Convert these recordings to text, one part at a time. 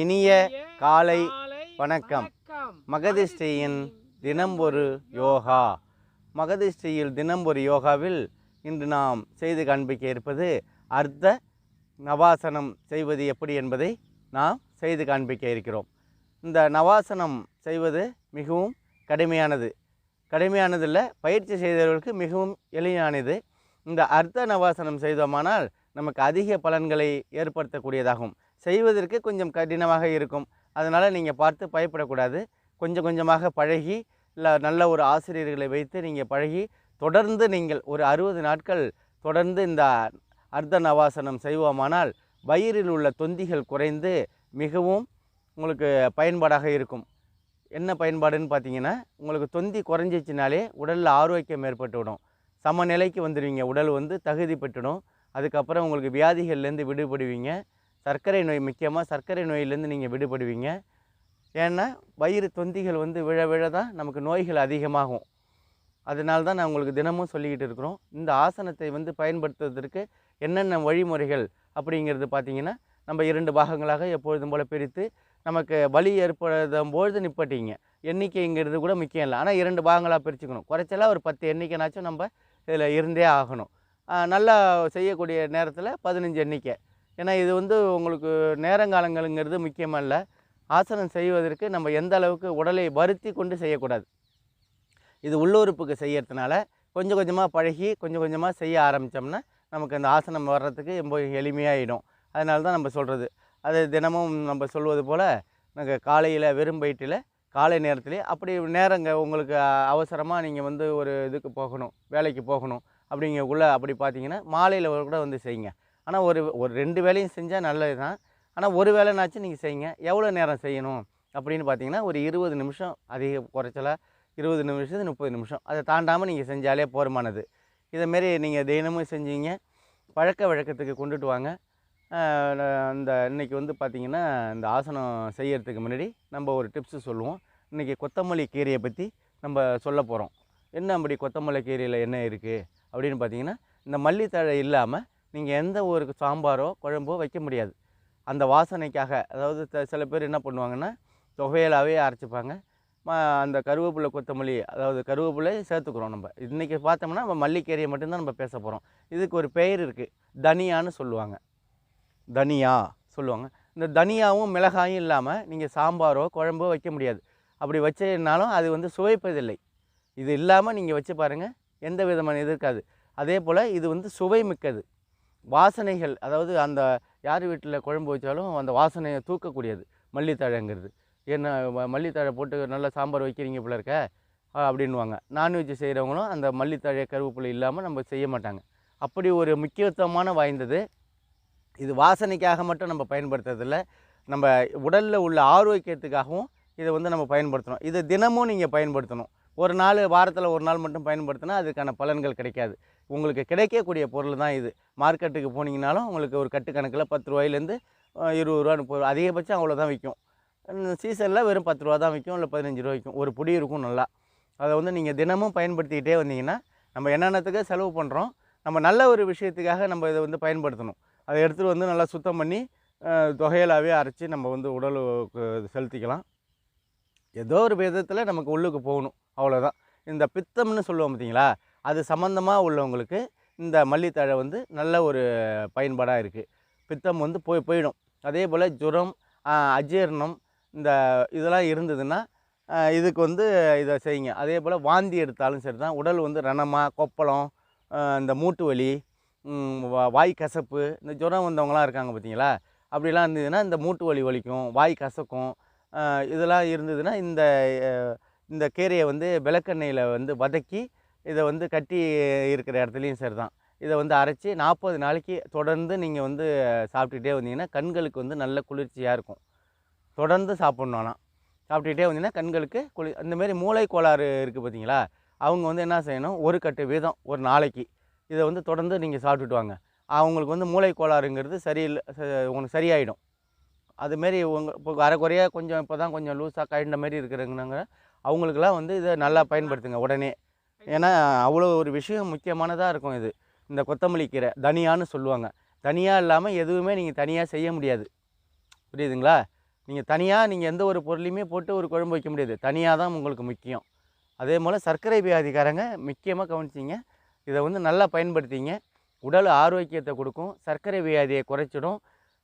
இனிய காலை வணக்கம். மகதிஷ்டியின் தினம் ஒரு யோகா. மகதிஷ்டியில் தினம் ஒரு யோகாவில் இன்று நாம் செய்து காண்பிக்க இருப்பது அர்த்த நவாசனம் செய்வது எப்படி என்பதை நாம் செய்து காண்பிக்க இருக்கிறோம். இந்த நவாசனம் செய்வது மிகவும் கடுமையானது. கடுமையானதில்ல பயிற்சி செய்தவர்களுக்கு மிகவும் எளிமையானது. இந்த அர்த்த நவாசனம் செய்தோமானால் நமக்கு அதிக பலன்களை ஏற்படுத்தக்கூடியதாகும். செய்வதற்கு கொஞ்சம் கடினமாக இருக்கும். அதனால் நீங்கள் பார்த்து பயப்படக்கூடாது. கொஞ்சம் கொஞ்சமாக பழகி இல்லை நல்ல ஒரு ஆசிரியர்களை வைத்து நீங்கள் பழகி தொடர்ந்து நீங்கள் ஒரு அறுபது நாட்கள் தொடர்ந்து இந்த அர்த்த நவாசனம் செய்வோமானால் வயிறில் உள்ள தொந்திகள் குறைந்து மிகவும் உங்களுக்கு பயன்பாடாக இருக்கும். என்ன பயன்பாடுன்னு பார்த்தீங்கன்னா உங்களுக்கு தொந்தி குறைஞ்சிச்சினாலே உடலில் ஆரோக்கியம் ஏற்பட்டுவிடும். சமநிலைக்கு வந்துடுவீங்க உடல் வந்து தகுதி பெற்றுடும் அதுக்கப்புறம் உங்களுக்கு வியாதிகள்லேருந்து விடுபடுவீங்க. சர்க்கரை நோய் முக்கியமாக சர்க்கரை நோயிலேருந்து நீங்கள் விடுபடுவீங்க. ஏன்னா வயிறு தொந்திகள் வந்து விழ விழ தான் நமக்கு நோய்கள் அதிகமாகும். அதனால தான் நான் உங்களுக்கு தினமும் சொல்லிக்கிட்டு இருக்கிறோம். இந்த ஆசனத்தை வந்து பயன்படுத்துவதற்கு என்னென்ன வழிமுறைகள் அப்படிங்கிறது பார்த்திங்கன்னா நம்ம இரண்டு பாகங்களாக எப்பொழுதும் போல் பிரித்து நமக்கு வலி ஏற்படுத்தும் பொழுது நிப்பட்டிங்க. எண்ணிக்கைங்கிறது கூட முக்கியம் இல்லை. ஆனால் இரண்டு பாகங்களாக பிரிச்சுக்கணும். குறைச்சலாக ஒரு பத்து எண்ணிக்கைனாச்சும் நம்ம இதில் இருந்தே ஆகணும். நல்லா செய்யக்கூடிய நேரத்தில் பதினஞ்சு எண்ணிக்கை. ஏன்னா இது வந்து உங்களுக்கு நேரங்காலங்களுங்கிறது முக்கியமல்ல. ஆசனம் செய்வதற்கு நம்ம எந்த அளவுக்கு உடலை வருத்தி கொண்டு செய்யக்கூடாது. இது உள்ளுறுப்புக்கு செய்யறதுனால கொஞ்சம் கொஞ்சமாக பழகி கொஞ்சம் கொஞ்சமாக செய்ய ஆரம்பித்தோம்னா நமக்கு அந்த ஆசனம் வர்றதுக்கு ரொம்ப எளிமையாகிடும் அதனால தான் நம்ம சொல்கிறது அது தினமும் நம்ம சொல்வது போல் நாங்கள் காலையில் வெறும் வயிற்றில் காலை நேரத்துலேயே அப்படி நேரங்க உங்களுக்கு அவசரமாக நீங்கள் வந்து ஒரு இதுக்கு போகணும் வேலைக்கு போகணும் அப்படிங்கக்குள்ளே அப்படி பார்த்தீங்கன்னா மாலையில் கூட வந்து செய்யுங்க. ஆனால் ஒரு ஒரு ரெண்டு வேலையும் செஞ்சால் நல்லது தான் ஆனால் ஒரு வேலைனாச்சும் நீங்கள் செய்யுங்க. எவ்வளோ நேரம் செய்யணும்? அப்படின்னு பார்த்தீங்கன்னா ஒரு இருபது நிமிஷம் அதிக குறைச்சலாக இருபது நிமிஷத்து முப்பது நிமிஷம். அதை தாண்டாமல் நீங்கள் செஞ்சாலே போதுமானது இதேமாரி நீங்கள் தினமும் செஞ்சீங்க. பழக்க வழக்கத்துக்கு கொண்டுட்டு வாங்க. அந்த இந்த இன்றைக்கி வந்து பார்த்திங்கன்னா இந்த ஆசனம் செய்யறதுக்கு முன்னாடி நம்ம ஒரு டிப்ஸு சொல்லுவோம். இன்றைக்கி கொத்தமல்லி கீரையை பற்றி நம்ம சொல்ல போகிறோம் என்ன அப்படி கொத்தமல்லி கீரையில் என்ன இருக்குது அப்படின்னு பார்த்தீங்கன்னா இந்த மல்லித்தழை இல்லாமல் நீங்கள் எந்த ஒரு சாம்பாரோ குழம்போ வைக்க முடியாது. அந்த வாசனைக்காக அதாவது சில பேர் என்ன பண்ணுவாங்கன்னா தொகையலாகவே அரைச்சிப்பாங்க. அந்த கருவேப்பிலை கொத்தமல்லி அதாவது கருவேப்பிலை சேர்த்துக்கிறோம் நம்ம. இன்றைக்கி பார்த்தோம்னா நம்ம மல்லிக்கீரையை மட்டும்தான் நம்ம பேச போகிறோம் இதுக்கு ஒரு பெயர் இருக்குது தனியான்னு சொல்லுவாங்க. தனியா சொல்லுவாங்க. இந்த தனியாவும் மிளகாயும் இல்லாமல் நீங்கள் சாம்பாரோ குழம்போ வைக்க முடியாது. அப்படி வச்சதுனாலும் அது வந்து சுவைப்பதில்லை. இது இல்லாமல் நீங்கள் வச்சு பாருங்கள் எந்த விதமான இது இருக்காது. அதே போல் இது வந்து சுவை மிக்கது. வாசனைகள் அதாவது அந்த யார் வீட்டில் குழம்பு வச்சாலும் அந்த வாசனையை தூக்கக்கூடியது மல்லித்தழைங்கிறது. என்ன மல்லித்தழை போட்டு நல்லா சாம்பார் வைக்கிறீங்க போல இருக்க அப்படின்வாங்க நான்வெஜ் செய்கிறவங்களும் அந்த மல்லித்தழை கருவேப்பிலை இல்லாமல் நம்ம செய்ய மாட்டாங்க. அப்படி ஒரு முக்கியத்துவமான வாய்ந்தது. இது வாசனைக்காக மட்டும் நம்ம பயன்படுத்துறதில்ல. நம்ம உடலில் உள்ள ஆரோக்கியத்துக்காகவும் இதை வந்து நம்ம பயன்படுத்தணும். இதை தினமும் நீங்கள் பயன்படுத்தணும். ஒரு நாள் வாரத்தில் ஒரு நாள் மட்டும் பயன்படுத்தினா அதுக்கான பலன்கள் கிடைக்காது. உங்களுக்கு கிடைக்கக்கூடிய பொருள் தான் இது. மார்க்கெட்டுக்கு போனீங்கனாலும் உங்களுக்கு ஒரு கட்டு கணக்கில் பத்து ரூபாயிலேருந்து இருபது ரூபா முப்பது ரூபா அதிகபட்சம் அவ்வளோதான் விற்கும் சீசனில் வெறும் பத்து ரூபா தான் விற்கும் இல்லை பதினஞ்சு ரூபா விற்கும் ஒரு புடி இருக்கும் நல்லா. அதை வந்து நீங்கள் தினமும் பயன்படுத்திக்கிட்டே வந்தீங்கன்னா நம்ம என்னென்னத்துக்கு செலவு பண்ணுறோம் நம்ம நல்ல ஒரு விஷயத்துக்காக நம்ம இதை வந்து பயன்படுத்தணும். அதை எடுத்துகிட்டு வந்து நல்லா சுத்தம் பண்ணி தொகையிலாகவே அரைச்சி நம்ம வந்து உடலுக்கு செலுத்திக்கலாம். ஏதோ ஒரு விதத்தில் நமக்கு உள்ளுக்கு போகணும். அவ்வளோதான் இந்த பித்தம்னு சொல்லுவோம் பார்த்தீங்களா அது சம்மந்தமாக உள்ளவங்களுக்கு இந்த மல்லித்தழை வந்து நல்ல ஒரு பயன்பாடாக இருக்குது பித்தம் வந்து போய் போயிடும். அதே போல் ஜுரம் அஜீரணம் இந்த இதெல்லாம் இருந்ததுன்னா இதுக்கு வந்து இதை செய்யுங்க. அதே போல் வாந்தி எடுத்தாலும் சரி தான் உடல் வந்து ரணமாக கொப்பளம் இந்த மூட்டு வலி வாய் கசப்பு இந்த ஜுரம் வந்தவங்களாம் இருக்காங்க பார்த்தீங்களா அப்படிலாம் இருந்ததுன்னா இந்த மூட்டு வலி வலிக்கும் வாய் கசக்கும் இதெல்லாம் இருந்ததுன்னா இந்த இந்த கீரையை வந்து விளக்கெண்ணெயில் வந்து வதக்கி இதை வந்து கட்டி இருக்கிற இடத்துலையும் சரி தான் இதை வந்து அரைச்சி நாற்பது நாளைக்கு தொடர்ந்து நீங்கள் வந்து சாப்பிட்டுக்கிட்டே வந்தீங்கன்னா கண்களுக்கு வந்து நல்ல குளிர்ச்சியாக இருக்கும். தொடர்ந்து சாப்பிட்ணும் ஆனால் சாப்பிட்டுட்டே வந்தீங்கன்னா கண்களுக்கு குளி அந்தமாரி மூளை கோளாறு இருக்குது பார்த்தீங்களா? அவங்க வந்து என்ன செய்யணும்? ஒரு கட்டு வீதம் ஒரு நாளைக்கு இதை வந்து தொடர்ந்து நீங்கள் சாப்பிட்டுட்டு வாங்க. அவங்களுக்கு வந்து மூளை கோளாறுங்கிறது சரியில்லை ச- உங்களுக்கு சரியாயிடும். அதுமாரி உங்கள் இப்போ அரைக்குறையாக கொஞ்சம் இப்போ தான் கொஞ்சம் லூஸாக கழிந்த மாதிரி இருக்கிறவங்க அவங்களுக்கெல்லாம் வந்து இதை நல்லா பயன்படுத்துங்க உடனே. ஏன்னா அவ்வளோ ஒரு விஷயம் முக்கியமானதாக இருக்கும் இது. இந்த கொத்தமல்லி கீரை தனியான்னு சொல்லுவாங்க. தனியாக இல்லாமல் எதுவுமே நீங்கள் தனியாக செய்ய முடியாது. புரியுதுங்களா? நீங்கள் தனியாக நீங்கள் எந்த ஒரு பொருளையுமே போட்டு ஒரு குழம்பு வைக்க முடியாது. தனியாக தான் உங்களுக்கு முக்கியம். அதே போல் சர்க்கரை வியாதிக்காரங்க முக்கியமாக கவனிச்சிங்க. இதை வந்து நல்லா பயன்படுத்திங்க. உடல் ஆரோக்கியத்தை கொடுக்கும். சர்க்கரை வியாதியை குறைச்சிடும்.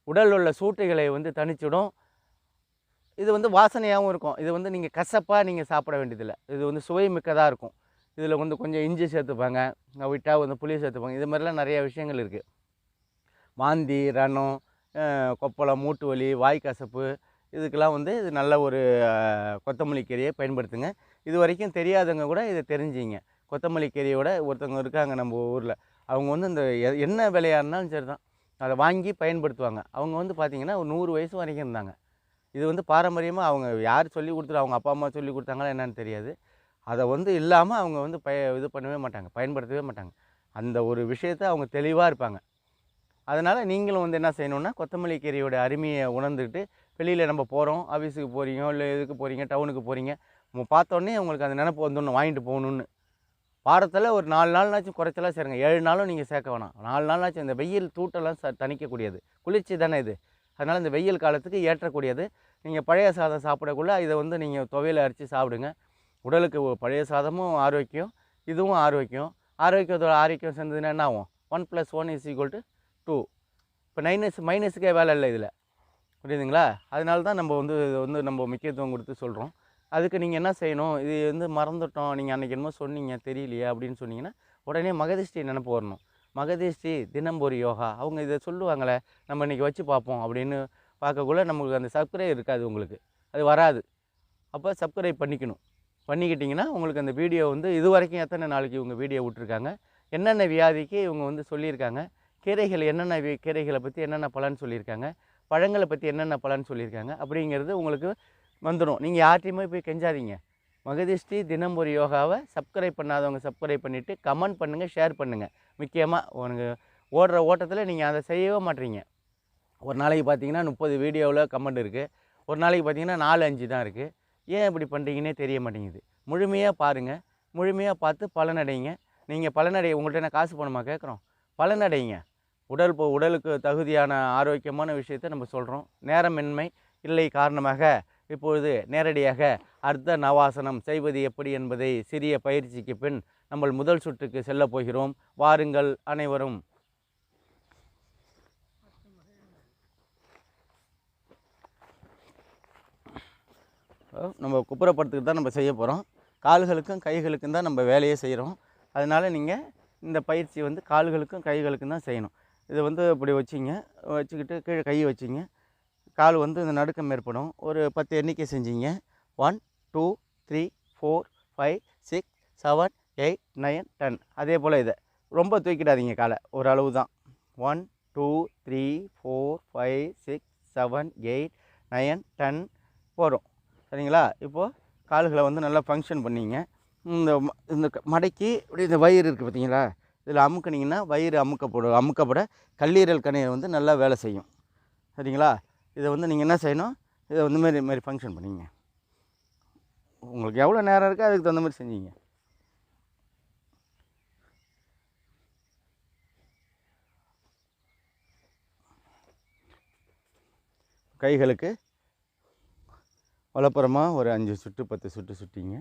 உடல் உள்ள சூட்டைகளை வந்து தணிச்சிடும். இது வந்து வாசனையாகவும் இருக்கும். இது வந்து நீங்கள் கசப்பாக நீங்கள் சாப்பிட வேண்டியதில்லை. இது வந்து சுவை மிக்கதாக இருக்கும். இதில் வந்து கொஞ்சம் இஞ்சி சேர்த்துப்பாங்க. விட்டால் வந்து புளி சேர்த்துப்பாங்க. இது மாதிரிலாம் நிறையா விஷயங்கள் இருக்குது வாந்தி ரணம் கொப்பளம் மூட்டு வலி வாய் கசப்பு இதுக்கெல்லாம் வந்து இது நல்ல ஒரு கொத்தமல்லி கீரையை பயன்படுத்துங்க. இது வரைக்கும் தெரியாதவங்க கூட இதை தெரிஞ்சிங்க. கொத்தமல்லி கீரையோட ஒருத்தவங்க இருக்காங்க நம்ம ஊரில். அவங்க வந்து இந்த எ- என்ன விலையாக இருந்தாலும் சரி தான் அதை வாங்கி பயன்படுத்துவாங்க. அவங்க வந்து பார்த்திங்கன்னா ஒரு நூறு வயசு வரைக்கும் இருந்தாங்க. இது வந்து பாரம்பரியமாக அவங்க யார் சொல்லி கொடுத்துரு அவங்க அப்பா அம்மா சொல்லி கொடுத்தாங்களா என்னன்னு தெரியாது. அதை வந்து இல்லாமல் அவங்க வந்து பய இது பண்ணவே மாட்டாங்க பயன்படுத்தவே மாட்டாங்க. அந்த ஒரு விஷயத்தை அவங்க தெளிவாக இருப்பாங்க. அதனால் நீங்களும் வந்து என்ன செய்யணும்னா கொத்தமல்லி கீரையோட அருமையை உணர்ந்துக்கிட்டு வெளியில் நம்ம போகிறோம் ஆஃபீஸுக்கு போகிறீங்க இல்லை இதுக்கு போகிறீங்க டவுனுக்கு போகிறீங்க நம்ம பார்த்தோன்னே உங்களுக்கு அந்த நினப்பு வந்துடணும் வாங்கிட்டு போகணுன்னு வாரத்தில் ஒரு நாலு நாள்னாச்சும் குறைச்சலாம் சேருங்க ஏழு நாளும் நீங்கள் சேர்க்க வேணாம். நாலு நாள்னாச்சும் இந்த வெயில் தூட்டெல்லாம் ச தணிக்கக்கூடியது குளிர்ச்சி தானே இது? அதனால் இந்த வெயில் காலத்துக்கு ஏற்றக்கூடியது. நீங்கள் பழைய சாதம் சாப்பிடக்குள்ள இதை வந்து நீங்கள் துவையில் அரைச்சி சாப்பிடுங்க. உடலுக்கு பழைய சாதமும் ஆரோக்கியம் இதுவும் ஆரோக்கியம். ஆரோக்கியத்தோட ஆரோக்கியம் சேர்ந்ததுன்னா என்ன ஆகும்? One plus one is equal to two. இப்போ நைனஸ் மைனஸுக்கே வேலை இல்லை இதில். புரியுதுங்களா? அதனால தான் நம்ம வந்து இது வந்து நம்ம முக்கியத்துவம் கொடுத்து சொல்கிறோம். அதுக்கு நீங்கள் என்ன செய்யணும்? இது வந்து மறந்துட்டோம். நீங்கள் அன்றைக்கி என்னமோ சொன்னீங்க தெரியலையே அப்படின்னு சொன்னீங்கன்னா உடனே மகதிஷ்டி நினப்பு வரணும். மகதேஷி தினம் ஒரு யோகா. அவங்க இதை சொல்லுவாங்களே நம்ம இன்றைக்கி வச்சு பார்ப்போம் அப்படின்னு பார்க்கக்குள்ள நமக்கு அந்த சப்ஸ்கிரைப் இருக்காது உங்களுக்கு. அது வராது. அப்போ சப்ஸ்கிரைப் பண்ணிக்கணும். பண்ணிக்கிட்டிங்கன்னா உங்களுக்கு அந்த வீடியோ வந்து இது வரைக்கும் எத்தனை நாளைக்கு இவங்க வீடியோ விட்ருக்காங்க என்னென்ன வியாதிக்கு இவங்க வந்து சொல்லியிருக்காங்க கீரைகள் என்னென்ன கீரைகளை பற்றி என்னென்ன பலன் சொல்லியிருக்காங்க பழங்களை பற்றி என்னென்ன பலன் சொல்லியிருக்காங்க அப்படிங்கிறது உங்களுக்கு வந்துடும். நீங்கள் யார்ட்டையுமே போய் கெஞ்சாதீங்க. மகதிஷ்டி தினம் ஒரு யோகாவை சப்ஸ்கிரைப் பண்ணாதவங்க சப்ஸ்கிரைப் பண்ணிவிட்டு கமெண்ட் பண்ணுங்கள் ஷேர் பண்ணுங்கள் முக்கியமாக உனக்கு ஓடுற ஓட்டத்தில் நீங்கள் அதை செய்யவே மாட்டீங்க. ஒரு நாளைக்கு பார்த்தீங்கன்னா முப்பது வீடியோவில் கமெண்ட் இருக்குது ஒரு நாளைக்கு பார்த்தீங்கன்னா நாலு அஞ்சு தான் இருக்குது ஏன் இப்படி பண்ணுறீங்கன்னே தெரிய மாட்டேங்குது. முழுமையாக பாருங்கள் முழுமையாக பார்த்து பலனடைங்க. நீங்கள் பலனடை உங்கள்கிட்ட நான் காசு பணமாக கேட்குறோம்? பலனடைங்க. உடல் உடலுக்கு தகுதியான ஆரோக்கியமான விஷயத்தை நம்ம சொல்கிறோம் நேரமின்மை இல்லை காரணமாக இப்பொழுது நேரடியாக அர்த்த நவாசனம் செய்வது எப்படி என்பதை சிறிய பயிற்சிக்கு பின் நம்ம முதல் சுற்றுக்கு செல்லப் போகிறோம். வாருங்கள் அனைவரும். நம்ம குப்புறப்படுத்துக்கு தான் நம்ம செய்ய போகிறோம் கால்களுக்கும் கைகளுக்கும் தான் நம்ம வேலையே செய்கிறோம் அதனால் நீங்கள் இந்த பயிற்சி வந்து கால்களுக்கும் கைகளுக்கும் தான் செய்யணும். இதை வந்து இப்படி வச்சிங்க வச்சுக்கிட்டு கீழே கையை வச்சிங்க. கால் வந்து இந்த நடுக்கம் ஏற்படும். ஒரு பத்து எண்ணிக்கை செஞ்சீங்க. One two three four five six seven eight nine ten. அதே போல் இதை. ரொம்ப தூக்கிடாதீங்க காலை. ஒரு அளவு தான். One two three four five six seven eight nine ten போகிறோம் சரிங்களா? இப்போது கால்களை வந்து நல்லா ஃபங்க்ஷன் பண்ணிங்க. இந்த ம- இந்த க- மடக்கி இப்படி இந்த வயிறு இருக்குது பார்த்தீங்களா? இதில் அமுக்குனிங்கன்னா வயிறு அமுக்கப்படும். அமுக்கப்பட கல்லீரல் கணையை வந்து நல்லா வேலை செய்யும். சரிங்களா? இதை வந்து நீங்கள் என்ன செய்யணும்? இதை வந்து மாரி மாரி ஃபங்க்ஷன் பண்ணிங்க. உங்களுக்கு எவ்வளோ நேரம் இருக்கோ அதுக்கு தகுந்த மாதிரி செஞ்சீங்க. கைகளுக்கு வலப்புறமாக ஒரு அஞ்சு சுட்டு பத்து சுட்டு சுட்டிங்க.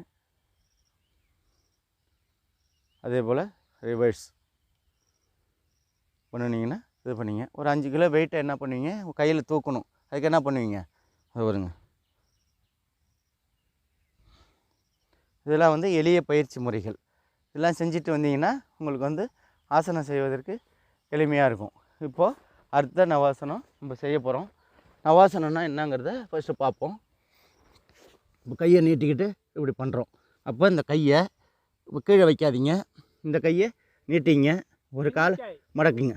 அதே போல் ரிவர்ஸ் பண்ணுனீங்கன்னா இது பண்ணிங்க. ஒரு அஞ்சு கிலோ வெயிட்டை என்ன பண்ணுவீங்க? கையில் தூக்கணும். அதுக்கு என்ன பண்ணுவீங்க? அது வருங்க இதெல்லாம் வந்து எளிய பயிற்சி முறைகள். இதெல்லாம் செஞ்சுட்டு வந்தீங்கன்னா உங்களுக்கு வந்து ஆசனம் செய்வதற்கு எளிமையாக இருக்கும். இப்போது அர்த்த நவாசனம் நம்ம செய்ய போகிறோம் நவாசனம்னா என்னங்கிறத ஃபஸ்ட்டு பார்ப்போம். இப்போ கையை நீட்டிக்கிட்டு இப்படி பண்ணுறோம் அப்போ இந்த கையை இப்போ கீழே வைக்காதீங்க. இந்த கையை நீட்டிங்க. ஒரு கால். மடக்குங்க.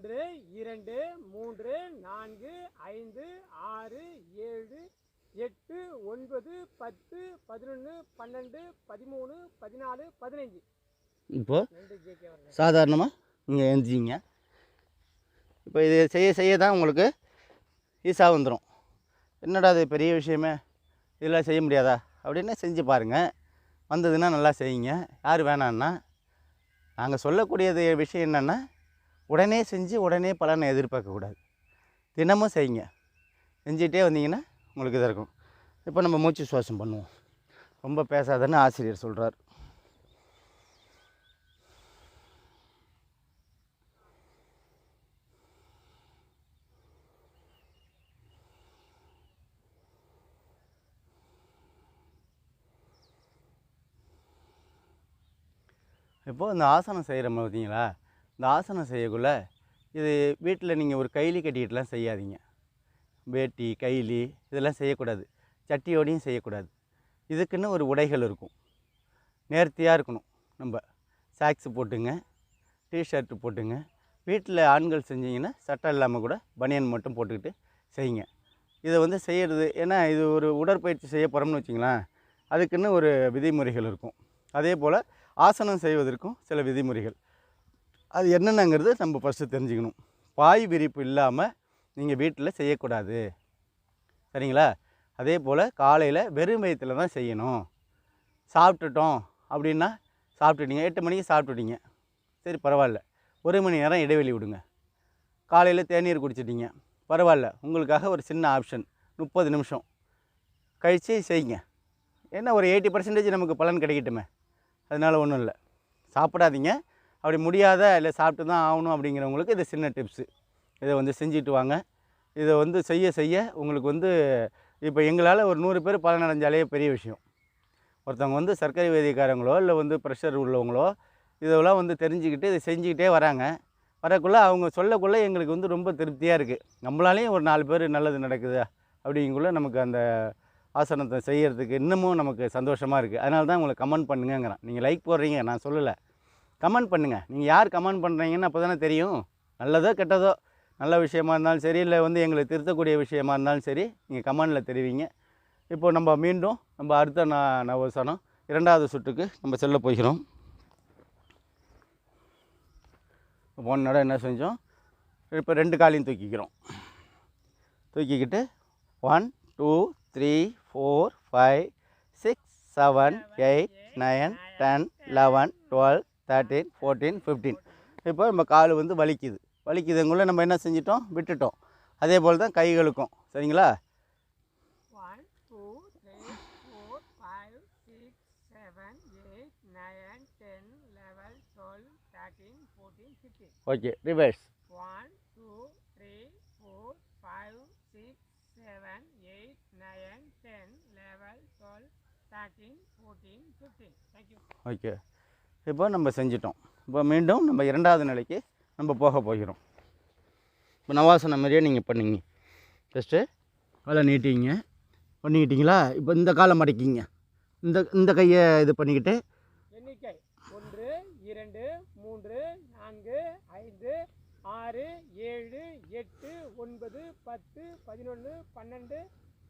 ஒன்று இரண்டு மூன்று நான்கு ஐந்து ஆறு ஏழு எட்டு ஒன்பது பத்து பதினொன்று பன்னெண்டு பதிமூணு பதினாலு பதினஞ்சு. இப்போது சாதாரணமாக நீங்கள் எழுந்திங்க இப்போ இது செய்ய செய்ய தான் உங்களுக்கு ஈஸாக வந்துடும் என்னடா இது பெரிய விஷயமே? இதெல்லாம் செய்ய முடியாதா? அப்படின்னு செஞ்சு பாருங்கள் வந்ததுன்னா நல்லா செய்யுங்க. யார் வேணான்னா நாங்கள் சொல்லக்கூடியது விஷயம் என்னென்னா உடனே செஞ்சு உடனே பலனை எதிர்பார்க்கக்கூடாது தினமும் செய்யுங்க. செஞ்சுட்டே வந்தீங்கன்னா உங்களுக்கு இதாக இருக்கும். இப்போ நம்ம மூச்சு சுவாசம் பண்ணுவோம். ரொம்ப பேசாதன்னு ஆசிரியர் சொல்கிறார் இப்போது இந்த ஆசனம் செய்கிற பார்த்தீங்களா இந்த ஆசனம் செய்யக்குள்ள இது வீட்டில் நீங்கள் ஒரு கைலி கட்டிக்கிட்டுலாம் செய்யாதீங்க. வேட்டி கைலி இதெல்லாம் செய்யக்கூடாது. சட்டியோடையும் செய்யக்கூடாது. இதுக்குன்னு ஒரு உடைகள் இருக்கும். நேர்த்தியாக இருக்கணும். நம்ம சாக்ஸ் போட்டுங்க டிஷர்ட்டு போட்டுங்க. வீட்டில் ஆண்கள் செஞ்சீங்கன்னா சட்டை இல்லாமல் கூட பனியன் மட்டும் போட்டுக்கிட்டு செய்யுங்க. இதை வந்து செய்கிறது ஏன்னா இது ஒரு உடற்பயிற்சி செய்ய போகிறோம்னு வச்சிங்களேன் அதுக்குன்னு ஒரு விதிமுறைகள் இருக்கும். அதே போல் ஆசனம் செய்வதற்கும் சில விதிமுறைகள். அது என்னென்னங்கிறது நம்ம ஃபஸ்ட்டு தெரிஞ்சுக்கணும். பாய் விரிப்பு இல்லாமல் நீங்கள் வீட்டில் செய்யக்கூடாது. சரிங்களா? அதே போல் காலையில் வெறும் வயிற்றில் தான் செய்யணும். சாப்பிட்டுட்டோம் அப்படின்னா சாப்பிட்டுட்டீங்க. எட்டு மணிக்கு சாப்பிட்டுட்டீங்க. சரி பரவாயில்ல. ஒரு மணி நேரம் இடைவெளி விடுங்க. காலையில் தேநீர் குடிச்சிட்டிங்க. பரவாயில்ல. உங்களுக்காக ஒரு சின்ன ஆப்ஷன். முப்பது நிமிஷம். கழித்து செய்யுங்க. என்ன ஒரு எயிட்டி பர்சன்டேஜ் நமக்கு பலன் கிடைக்கட்டுமே. அதனால் ஒன்றும் இல்லை. சாப்பிடாதீங்க. அப்படி முடியாத இல்லை சாப்பிட்டு தான் ஆகணும் அப்படிங்கிறவங்களுக்கு இது சின்ன டிப்ஸு இதை வந்து செஞ்சுட்டு வாங்க. இதை வந்து செய்ய செய்ய உங்களுக்கு வந்து இப்போ எங்களால் ஒரு நூறு பேர் பலனடைஞ்சாலே பெரிய விஷயம். ஒருத்தவங்க வந்து சர்க்கரை வேதிக்காரங்களோ இல்லை வந்து ப்ரெஷர் உள்ளவங்களோ இதெல்லாம் வந்து தெரிஞ்சுக்கிட்டு இதை செஞ்சுக்கிட்டே வராங்க. வரக்குள்ளே அவங்க சொல்லக்குள்ளே எங்களுக்கு வந்து ரொம்ப திருப்தியாக இருக்குது நம்மளாலேயும் ஒரு நாலு பேர் நல்லது நடக்குது அப்படிங்குள்ள நமக்கு அந்த ஆசனத்தை செய்கிறதுக்கு இன்னமும் நமக்கு சந்தோஷமாக இருக்குது அதனால தான் உங்களை கமெண்ட் பண்ணுங்கிறேன் நீங்கள் லைக் போடுறீங்க நான் சொல்லலை. கமெண்ட் பண்ணுங்கள் நீங்கள் யார் கமெண்ட் பண்ணுறீங்கன்னு அப்போ தானே தெரியும். நல்லதோ கெட்டதோ நல்ல விஷயமா இருந்தாலும் சரி இல்லை வந்து எங்களை திருத்தக்கூடிய விஷயமா இருந்தாலும் சரி நீங்கள் கமெண்டில் தெரிவிங்க. இப்போது நம்ம மீண்டும் நம்ம அடுத்த ந நவசனம் இரண்டாவது சுற்றுக்கு நம்ம செல்ல போகிறோம். போன நட என்ன செஞ்சோம்? இப்போ ரெண்டு காலையும் தூக்கிக்கிறோம். தூக்கிக்கிட்டு one two three four five six seven eight nine ten eleven twelve thirteen fourteen fifteen இப்போ நம்ம கால் வந்து வலிக்குது. வலிக்குதுங்குள்ள நம்ம என்ன செஞ்சிட்டோம்? விட்டுட்டோம். அதே போல் தான் கைகளுக்கும். சரிங்களா? Okay reverse one two three four five six seven eight nine ten eleven twelve thirteen fourteen fifteen thank you okay இப்போ நம்ம செஞ்சிட்டோம். இப்போ மீண்டும் நம்ம இரண்டாவது நிலைக்கு நம்ம போக போகிறோம். இப்போ நவாசனம் மாதிரியே நீங்கள் பண்ணீங்க. ஜஸ்ட்டு காலை நீட்டிங்க. பண்ணிக்கிட்டீங்களா? இப்போ இந்த காலை மடக்கிங்க. இந்த இந்த கையை இது பண்ணிக்கிட்டு எண்ணிக்கை ஒன்று இரண்டு மூன்று நான்கு ஐந்து ஆறு ஏழு எட்டு ஒன்பது பத்து பதினொன்று பன்னெண்டு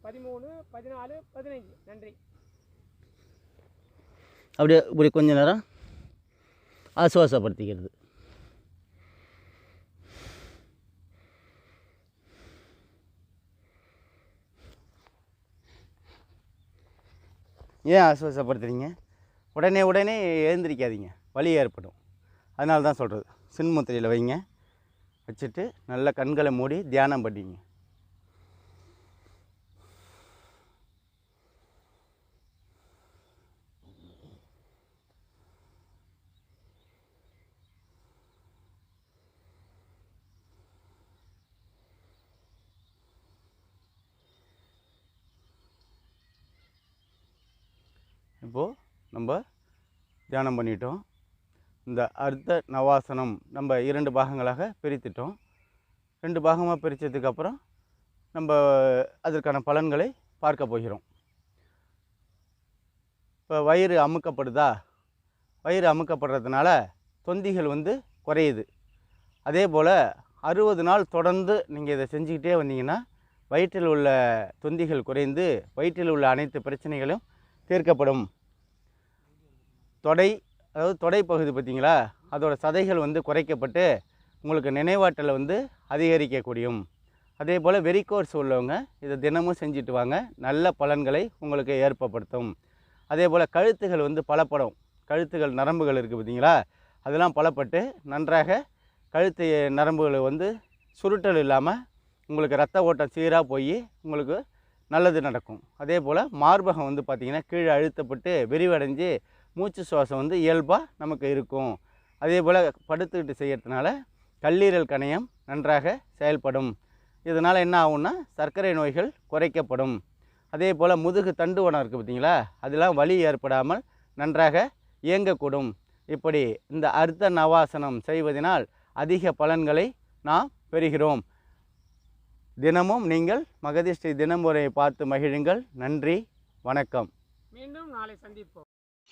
பதிமூணு பதினாலு பதினைஞ்சு. நன்றி. அப்படியே இப்படி கொஞ்ச நேரம் ஆசுவாசப்படுத்திக்கிறது. ஏன் ஆசுவாசப்படுத்துறீங்க? உடனே உடனே எழுந்திரிக்காதீங்க. வலி ஏற்படும். அதனால தான் சொல்கிறது சின்முத்திரையில் வைங்க. வச்சுட்டு நல்ல கண்களை மூடி தியானம் பண்ணிங்க இப்போது நம்ம தியானம் பண்ணிட்டோம். இந்த அர்த்த நவாசனம் நம்ம இரண்டு பாகங்களாக பிரித்துட்டோம். ரெண்டு பாகமாக பிரித்ததுக்கப்புறம் நம்ம அதற்கான பலன்களை பார்க்க போகிறோம். இப்போ வயிறு அமுக்கப்படுதா? வயிறு அமுக்கப்படுறதுனால தொந்திகள் வந்து குறையுது. அதே போல் அறுபது நாள் தொடர்ந்து நீங்கள் இதை செஞ்சுக்கிட்டே வந்தீங்கன்னா வயிற்றில் உள்ள தொந்திகள் குறைந்து வயிற்றில் உள்ள அனைத்து பிரச்சனைகளும் தீர்க்கப்படும். தொடை அதாவது தொடை பகுதி பார்த்திங்களா? அதோட சதைகள் வந்து குறைக்கப்பட்டு உங்களுக்கு நினைவாற்றலை வந்து அதிகரிக்கக்கூடியும். அதே போல் வெரிகோர்ஸ் உள்ளவங்க இதை தினமும் செஞ்சுட்டு வாங்க. நல்ல பலன்களை உங்களுக்கு ஏற்படுத்தும். அதே போல் கழுத்துகள் வந்து பலப்படும். கழுத்துகள் நரம்புகள் இருக்குது பார்த்தீங்களா? அதெல்லாம் பலப்பட்டு நன்றாக கழுத்து நரம்புகளை வந்து சுருட்டல் இல்லாமல் உங்களுக்கு ரத்த ஓட்டம் சீராக போய் உங்களுக்கு நல்லது நடக்கும். அதே போல் மார்பகம் வந்து பார்த்திங்கன்னா கீழே அழுத்தப்பட்டு விரிவடைஞ்சு மூச்சு சுவாசம் வந்து இயல்பாக நமக்கு இருக்கும். அதே போல் படுத்துக்கிட்டு செய்கிறதுனால கல்லீரல் கணையம் நன்றாக செயல்படும். இதனால் என்ன ஆகும்னா சர்க்கரை நோய்கள் குறைக்கப்படும். அதே போல் முதுகு தண்டுவனம் இருக்குது பார்த்தீங்களா அதெல்லாம் வலி ஏற்படாமல் நன்றாக இயங்கக்கூடும். இப்படி இந்த அர்த்த நவாசனம் செய்வதனால் அதிக பலன்களை நாம் பெறுகிறோம். தினமும் நீங்கள் மகதிஷ்டி தினமுறையை பார்த்து மகிழுங்கள். நன்றி. வணக்கம். மீண்டும் நாளை சந்திப்போம்.